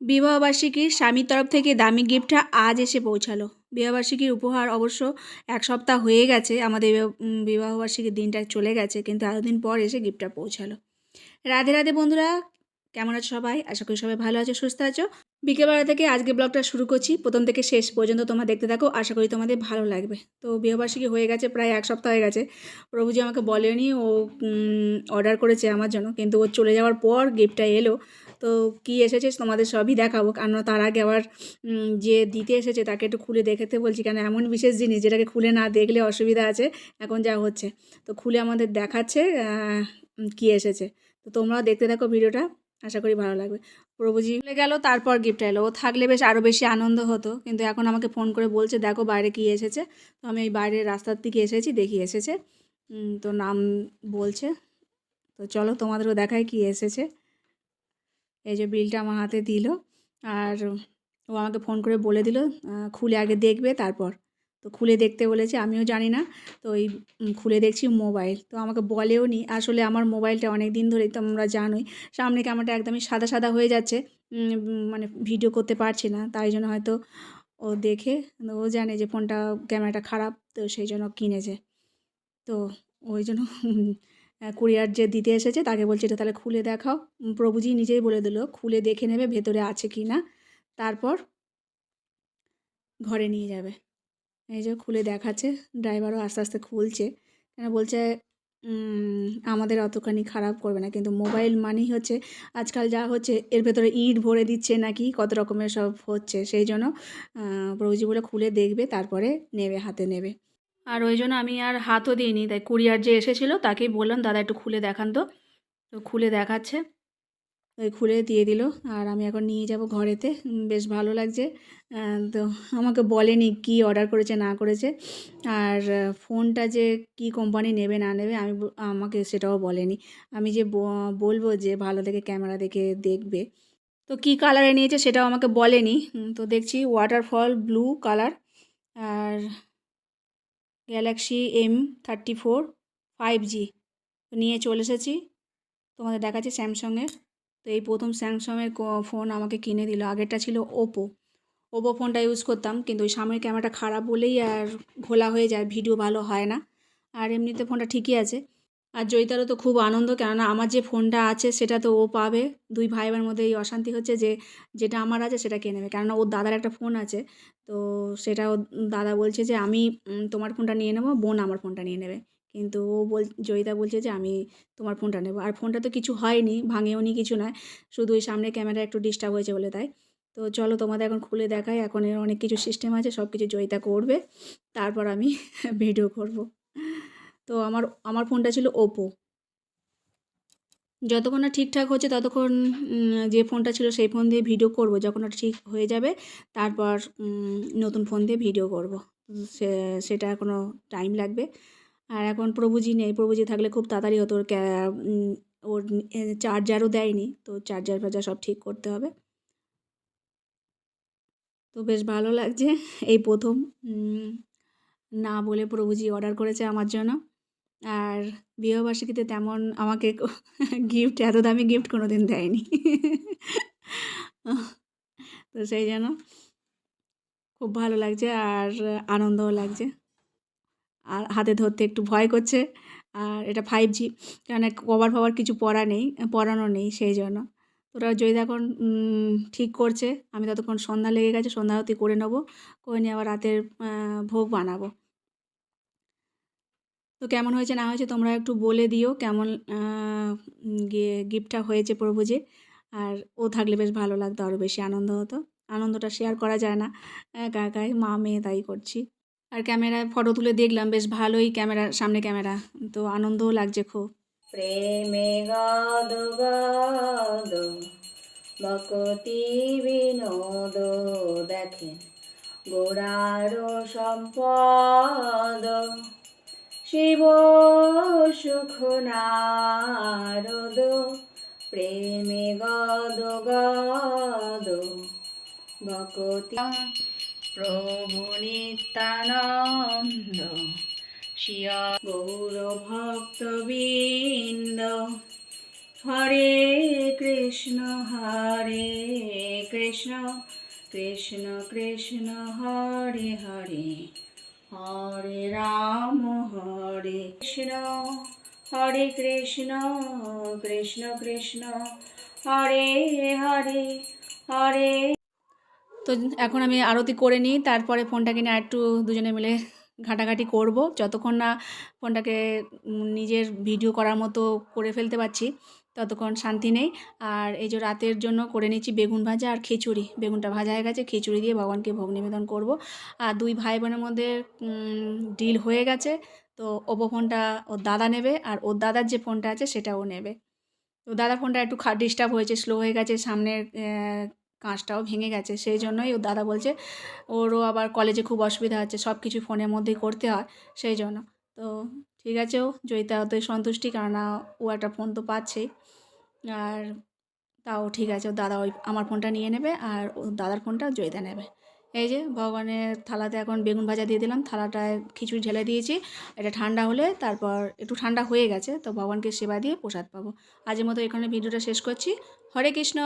বিবাহবার্ষিকীর স্বামীর তরফ থেকে দামি গিফটটা আজ এসে পৌঁছালো। বিবাহবার্ষিকীর উপহার অবশ্য এক সপ্তাহ হয়ে গেছে, আমাদের বিবাহবার্ষিকীর দিনটা চলে গেছে, কিন্তু এতদিন পর এসে গিফটটা পৌঁছালো। রাধে রাধে বন্ধুরা, কেমন আছো সবাই? আশা করি সবাই ভালো আছো, সুস্থ আছো। বিকেলবেলা থেকে আজকে ব্লগটা শুরু করছি, প্রথম থেকে শেষ পর্যন্ত তোমরা দেখতে থাকো, আশা করি তোমাদের ভালো লাগবে। তো বিবাহবার্ষিকী হয়ে গেছে, প্রায় এক সপ্তাহ হয়ে গেছে। প্রভুজি আমাকে বলেনি, ও অর্ডার করেছে আমার জন্য, কিন্তু ও চলে যাওয়ার পর গিফটটা এলো। তো কি এসেছে তোমাদের সবই দেখাবো। কারণ তার আগে আবার যে দিতে এসেছে তাকে একটু খুলে দেখাতে বলছি। কেন এমন বিশেষ জিনিস যেটাকে খুলে না দেখলে অসুবিধা আছে। এখন যা হচ্ছে। তো খুলে আমাদের দেখাচ্ছে কি এসেছে। তো তোমরাও দেখতে থাকো ভিডিওটা। আশা করি ভালো লাগবে। প্রভুজি চলে গেল, তারপর গিফট এলো। ও থাকলে বেশ আরও বেশি আনন্দ হতো। কিন্তু এখন আমাকে ফোন করে বলছে, দেখো বাইরে কি এসেছে। তো আমি এই বাইরের রাস্তার দিকে এসেছি, দেখি এসেছে। তো নাম বলছে। তো চলো তোমাদেরও দেখায় কি এসেছে। এই যে বিলটা আমার হাতে দিল আর ও আমাকে ফোন করে বলে দিল খুলে আগে দেখবে তারপর। তো খুলে দেখতে বলেছে, আমিও জানি না। তো ওই খুলে দেখছি মোবাইল। তো আমাকে বলেও নি, আসলে আমার মোবাইলটা অনেক দিন ধরেই তো আমরা জানোই। সামনে ক্যামেরাটা একদমই সাদা সাদা হয়ে যাচ্ছে মানে ভিডিও করতে পারছি না। তাই জন্য হয়তো ও দেখে ও জানে যে ফোনটা, ক্যামেরাটা খারাপ, তো সেই জন্য কিনেছে। তো ওই জন্য কুরিয়ার যে দিতে এসেছে তাকে বলছে এটা তাহলে খুলে দেখাও। প্রভুজি নিজেই বলে দিল, খুলে দেখে নেবে ভেতরে আছে কি না। তারপর ঘরে নিয়ে যাবে। এই যে খুলে দেখাচ্ছে, ড্রাইভারও আস্তে আস্তে খুলছে। কেন বলছে আমাদের অতখানি খারাপ করবে না। কিন্তু মোবাইল মানেই হচ্ছে, আজকাল যা হচ্ছে, এর ভেতরে ইট ভরে দিচ্ছে নাকি, কত রকমের সব হচ্ছে। সেই জন্য প্রভুজি বলে খুলে দেখবে, তারপরে নেবে, হাতে নেবে। আর ওই জন্য আমি আর হাতও দিইনি। তাই কুরিয়ার যে এসেছিল তাকেই বললাম, দাদা একটু খুলে দেখান তো। তো খুলে দেখাচ্ছে। ওই খুলে দিয়ে দিল। আর আমি এখন নিয়ে যাব ঘরেতে। বেশ ভালো লাগছে। তো আমাকে বলেনি কি অর্ডার করেছে, না করেছে। আর ফোনটা যে কি কোম্পানি নেবে, না নেবে, আমি আমাকে সেটাও বলেনি। আমি যে বলব যে ভালো দেখে ক্যামেরা দেখে দেখবে। তো কি কালারে নিয়েছে সেটাও আমাকে বলেনি। তো দেখছি ওয়াটারফল ব্লু কালার। আর Galaxy M thirty four five G. নিয়ে চলে এসেছি। তোমাদের দেখাচ্ছি স্যামসংয়ের। তো এই প্রথম স্যামসংয়ের ফোন আমাকে কিনে দিল। আগেরটা ছিল ওপো। ওপো ফোনটা ইউজ করতাম। কিন্তু ওই সামনের ক্যামেরাটা খারাপ বলেই আর ঘোলা হয়ে যায়। ভিডিও ভালো হয় না। আর এমনিতে ফোনটা ঠিকই আছে। আর জয়িতারও তো খুব আনন্দ, কেননা আমার যে ফোনটা আছে সেটা তো ও পাবে। দুই ভাই বোনের মধ্যে এই অশান্তি হচ্ছে যে, যেটা আমার আছে সেটা কে নেবে? কেননা ওর দাদার একটা ফোন আছে, তো সেটা ওর দাদা বলছে যে, আমি তোমার ফোনটা নিয়ে নেব, বোন আমার ফোনটা নিয়ে নেবে। কিন্তু ও বল, জয়িতা বলছে যে, আমি তোমার ফোনটা নেব। আর ফোনটা তো কিছু হয়নি, ভাঙেও নি কিছু নয়, শুধু ওই সামনে ক্যামেরা একটু ডিস্টার্ব হয়েছে বলে তাই। তো চলো তোমাদের এখন খুলে দেখাই, এখন এর অনেক কিছু সিস্টেম আছে সব কিছু জয়িতা করবে, তারপর আমি ভিডিও করব। তো আমার আমার ফোনটা ছিল ওপো যতক্ষণ না ঠিকঠাক হচ্ছে ততক্ষণ যে ফোনটা ছিল সেই ফোন দিয়ে ভিডিও করব। যখন ওটা ঠিক হয়ে যাবে, তারপর নতুন ফোন দিয়ে ভিডিও করব। সে, সেটা এখনও টাইম লাগবে। আর এখন প্রভুজি নেই। প্রভুজি থাকলে খুব তাড়াতাড়ি হতো ওর ওর চার্জারও দেয়নি। তো চার্জার ফার্জার সব ঠিক করতে হবে। তো বেশ ভালো লাগছে এই প্রথম না বলে প্রভুজি অর্ডার করেছে আমার জন্য। আর বিবাহবার্ষিকীতে তেমন আমাকে গিফট এত দামি গিফট কোনো দিন দেয়নি। তো সেই জন্য খুব ভালো লাগছে আর আনন্দও লাগছে। আর হাতে ধরতে একটু ভয় করছে। আর এটা ফাইভ জি কেন কভার ফভার কিছু পরা নেই, পরানো নেই সেই জন্য। ওরা যদি এখন ঠিক করছে, আমি ততক্ষণ সন্ধ্যা লেগে গেছে, সন্ধ্যা আরতি করে নেব, করে নিয়ে আবার রাতের ভোগ বানাবো। তো কেমন হয়েছে না হয়েছে তোমরা একটু বলে দিও কেমন গিয়ে গিফটটা হয়েছে প্রভুজির আর ও থাকলে বেশ ভালো লাগতো আরও বেশি আনন্দ হতো। আনন্দটা শেয়ার করা যায় না। একা মা, মেয়ে তাই করছি। আর ক্যামেরায় ফটো তুলে দেখলাম, বেশ ভালোই ক্যামেরা, সামনে ক্যামেরা। তো আনন্দও লাগছে খুব। প্রেমে গদ বিনোদ দেখেন গোড়ার সম্পদ। শিব সুখ নারদ, প্রেমে গদ গদ। ভকতি প্রভু নিত্যানন্দ, শিয়া গৌর ভক্তবৃন্দ। হরে কৃষ্ণ হরে কৃষ্ণ কৃষ্ণ কৃষ্ণ, হরে হরে। হরে রাম, হরে কৃষ্ণ হরে কৃষ্ণ কৃষ্ণ কৃষ্ণ, হরে হরে হরে। তো এখন আমি আরতি করে নিই, তারপরে ফোনটাকে নিয়ে একটু দুজনে মিলে ঘাটাঘাটি করব। যতক্ষণ না ফোনটাকে নিজের ভিডিও করার মতো করে ফেলতে পারছি ততক্ষণ শান্তি নেই। আর এই যে রাতের জন্য করে নিচ্ছি বেগুন ভাজা আর খিচুড়ি। বেগুনটা ভাজা হয়ে গেছে, খিচুড়ি দিয়ে ভগবানকে ভোগ নিবেদন করব। আর দুই ভাই বোনের মধ্যে ডিল হয়ে গেছে। তো ওপো ফোনটা ওর দাদা নেবে আর ওর দাদার যে ফোনটা আছে সেটা ও নেবে। তো দাদার ফোনটা একটু খা ডিস্টার্ব হয়েছে স্লো হয়ে গেছে, সামনের কাঁচটাও ভেঙে গেছে। সেই জন্যই ওর দাদা বলছে, ওরও আবার কলেজে খুব অসুবিধা হচ্ছে সব কিছু ফোনের মধ্যেই করতে হয়, সেই জন্য। তো ঠিক আছে ও, জয়িতা ওতে সন্তুষ্টি, কেননা ও একটা ফোন তো পাচ্ছেই। আর তাও ঠিক আছে দাদা ওই আমার ফোনটা নিয়ে নেবে আর দাদার ফোনটা জয়দা নেবে। এই যে ভগবানের থালাতে এখন বেগুন ভাজা দিয়ে দিলাম, থালাটায় খিচুড়ি ঢেলে দিয়েছি, এটা ঠান্ডা হলে তারপর একটু ঠান্ডা হয়ে গেছে, তো ভগবানকে সেবা দিয়ে প্রসাদ পাবো। আজের মতো এখানে ভিডিওটা শেষ করছি। হরে কৃষ্ণ!